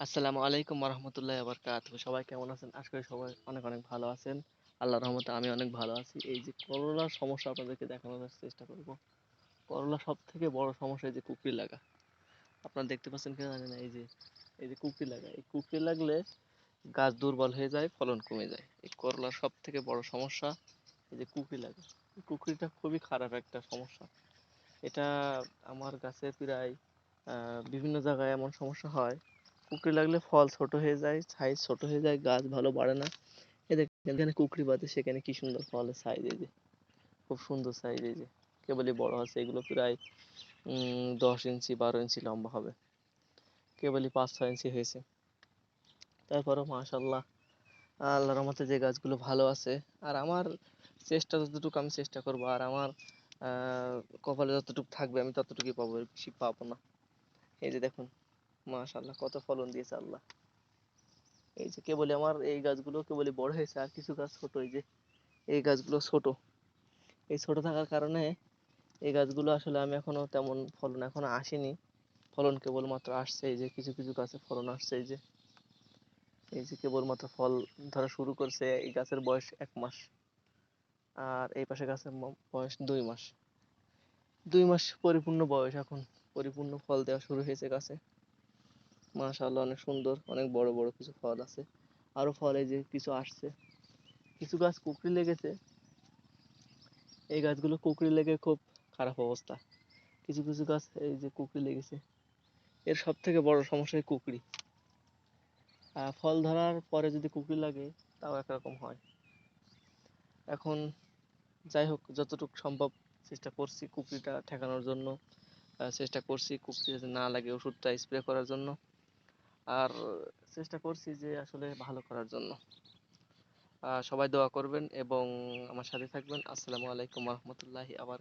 আসসালামু আলাইকুম রহমতুল্লাহ আবরকাত সবাই কেমন আছেন? আশা করি সবাই অনেক অনেক ভালো আছেন। আল্লাহর রহমতে আমি অনেক ভালো আছি। এই যে করোনার সমস্যা আপনাদেরকে দেখানোর চেষ্টা করব। করোনা সব থেকে বড় সমস্যা এই যে কুকরি লাগা। আপনারা দেখতে পাচ্ছেন কিনা জানি না, এই যে এই যে কুকরি লাগা। এই কুকরি লাগলে গাছ দুর্বল হয়ে যায়, ফলন কমে যায়। এই করলার সব থেকে বড় সমস্যা এই যে কুকরি লাগা। কুকরিটা খুবই খারাপ একটা সমস্যা। এটা আমার গাছে প্রায় বিভিন্ন জায়গায় এমন সমস্যা হয় কুকরি লাগলে ফল ছোট হয়ে যায় সাইজ ছোট হয়ে যায়, গাছ ভালো বাড়ে না। এ দেখেন যেখানে কুকরি বাঁধে সেখানে কি সুন্দর ফলের সাইজ এই যে, খুব সুন্দর সাইজ এই যে। কেবলই বড় আছে, এগুলো প্রায় দশ ইঞ্চি, বারো ইঞ্চি লম্বা হবে। কেবলই পাঁচ, ছয় ইঞ্চি হয়েছে। তারপরও মাশাল্লাহ আল্লাহর রহমতে যে গাছগুলো ভালো আছে। আর আমার চেষ্টা যতটুকু আমি চেষ্টা করব, আর আমার কপালে যতটুকু থাকবে, আমি ততটুকুই পাবো বেশি পাবো না। এই যে দেখুন মাশাল্লাহ কত ফলন দিয়েছে আল্লাহ। এই যে কেবলই আমার এই গাছগুলো কেবলই বড় হয়েছে, আর কিছু গাছ ছোট, এই যে এই গাছগুলো ছোট। এই ছোট থাকার কারণে এই গাছগুলো আসলে আমি এখনও তেমন ফলন এখনও আসেনি। ফলন কেবলমাত্র আসছে, এই যে কিছু কিছু গাছে ফলন আসছে, এই যে এই যে কেবলমাত্র ফল ধরা শুরু করছে, এই গাছের বয়স এক মাস, আর এই পাশে গাছের বয়স দুই মাস। দুই মাস পরিপূর্ণ বয়স এখন, পরিপূর্ণ ফল দেওয়া শুরু হয়েছে গাছে। মাশাআল্লাহ অনেক সুন্দর অনেক বড় বড় কিছু ফল আছে। আরও ফল এই যে কিছু আসছে। কিছু গাছ কুকরি লেগেছে। এই গাছগুলো কুকরি লেগে খুব খারাপ অবস্থা। কিছু কিছু গাছ এই যে কুকরি লেগেছে। এর সব থেকে বড় সমস্যা আহ, ফল ধরার পরে যদি কুকরি লাগে তাও একরকম হয়। এখন যাই হোক যতটুকু সম্ভব চেষ্টা করছি কুকরিটা ঠেকানোর জন্য। চেষ্টা করছি কুকরি যাতে না লাগে ওষুধটা স্প্রে করার জন্য। আর চেষ্টা করছি যে আসলে ভালো করার জন্য। সবাই দোয়া করবেন এবং আমার সাথে থাকবেন। আসসালামু আলাইকুম রহমতুল্লাহি আবার